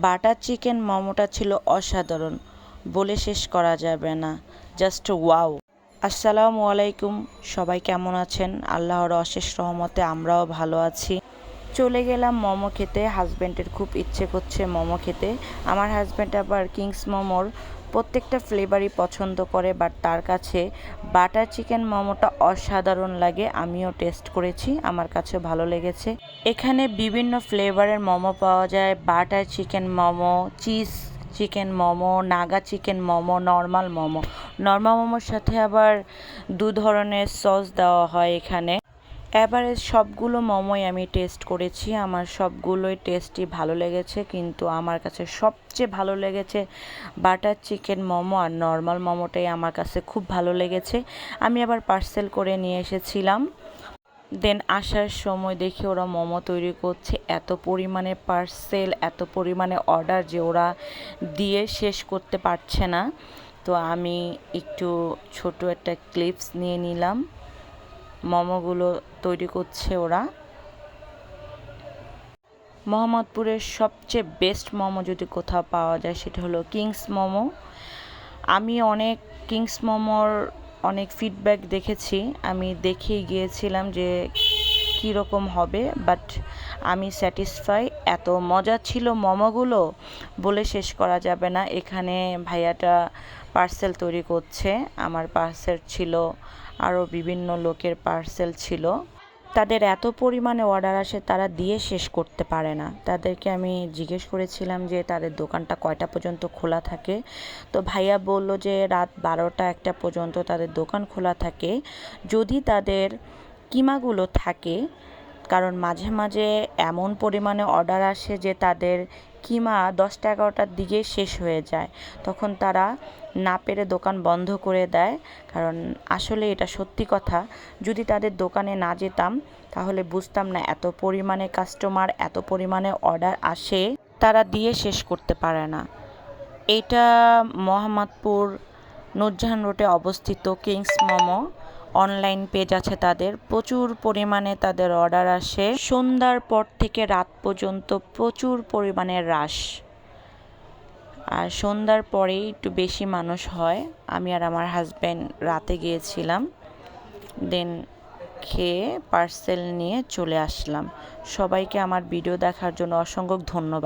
Butter chicken মোমোটা ছিল অসাধারণ, বলে শেষ করা যাবে না, জাস্ট ওয়াও। আসসালামু আলাইকুম, সবাই কেমন আছেন? আল্লাহর অশেষ রহমতে আমরাও ভালো আছি। চলে গেলাম মোমো খেতে হাজব্যান্ডের খুব ইচ্ছে করছে মোমো খেতে। আমার হাজব্যান্ড আবার কিংস মোমোর প্রত্যেকটা ফ্লেভারই পছন্দ করে বাট তার কাছে বাটার চিকেন মোমোটা অসাধারণ লাগে, আমিও টেস্ট করেছি, আমার কাছে ভালো লেগেছে। এখানে বিভিন্ন ফ্লেভারের মোমো পাওয়া যায় butter chicken momo cheese chicken momo Naga chicken momo normal momo. Normal মোমোর সাথে আবার দু ধরনের সস দেওয়া হয় এখানে। এবারে সবগুলো মোমোই আমি টেস্ট করেছি। আমার সবগুলোই টেস্টই ভালো লেগেছে, কিন্তু আমার কাছে সবচেয়ে ভালো লেগেছে বাটার চিকেন মোমো আর নর্মাল মোমোটাই আমার কাছে খুব ভালো লেগেছে। আমি আবার পার্সেল করে নিয়ে এসেছিলাম। দেন আসার সময় দেখি ওরা মোমো তৈরি করছে, এত পরিমাণে পার্সেল এত পরিমাণে অর্ডার যে ওরা দিয়ে শেষ করতে পারছে না। তো আমি একটু ছোট একটা ক্লিপস নিয়ে নিলাম। মোমোগুলো তৈরি করছে ওরা। মোহাম্মদপুরের সবচেয়ে বেস্ট মোমো যদি কোথাও পাওয়া যায় সেটা হলো কিংস মোমো। আমি অনেক কিংস মোমোর অনেক ফিডব্যাক দেখেছি। আমি দেখেই গিয়েছিলাম যে কীরকম হবে বাট আমি স্যাটিসফাই এত মজা ছিল মোমোগুলো বলে শেষ করা যাবে না। এখানে ভাইয়াটা পার্সেল তৈরি করছে। আমার পার্সেল ছিল আরও বিভিন্ন লোকের পার্সেল ছিল। তাদের এত পরিমাণে অর্ডার আসে তারা দিয়ে শেষ করতে পারে না। তাদেরকে আমি জিজ্ঞেস করেছিলাম যে, তাদের দোকানটা কয়টা পর্যন্ত খোলা থাকে? তো ভাইয়া বলল যে, রাত বারোটা একটা পর্যন্ত তাদের দোকান খোলা থাকে। যদি তাদের কিমাগুলো থাকে, কারণ মাঝে মাঝে এমন পরিমাণে অর্ডার আসে যে তাদের কিমা দশটা এগারোটার দিকে শেষ হয়ে যায়। তখন তারা না পেরে দোকান বন্ধ করে দেয়। কারণ আসলে এটা সত্যি কথা। যদি তাদের দোকানে না যেতাম, তাহলে বুঝতাম না এত পরিমাণে কাস্টমার এত পরিমাণে অর্ডার আসে। তারা দিয়ে শেষ করতে পারে না। এটা মোহাম্মদপুর নুরজাহান রোডে অবস্থিত কিংস মোমো অনলাইন পেজ আছে তাদের। প্রচুর পরিমাণে তাদের অর্ডার আসে। সন্ধ্যার পর থেকে রাত পর্যন্ত প্রচুর পরিমাণে রাশ। আর সন্ধ্যার পরেই একটু বেশি মানুষ হয়। আমি আর আমার হাজব্যান্ড রাতে গিয়েছিলাম। দেন খেয়ে পার্সেল নিয়ে চলে আসলাম। সবাইকে আমার ভিডিও দেখার জন্য অসংখ্য ধন্যবাদ।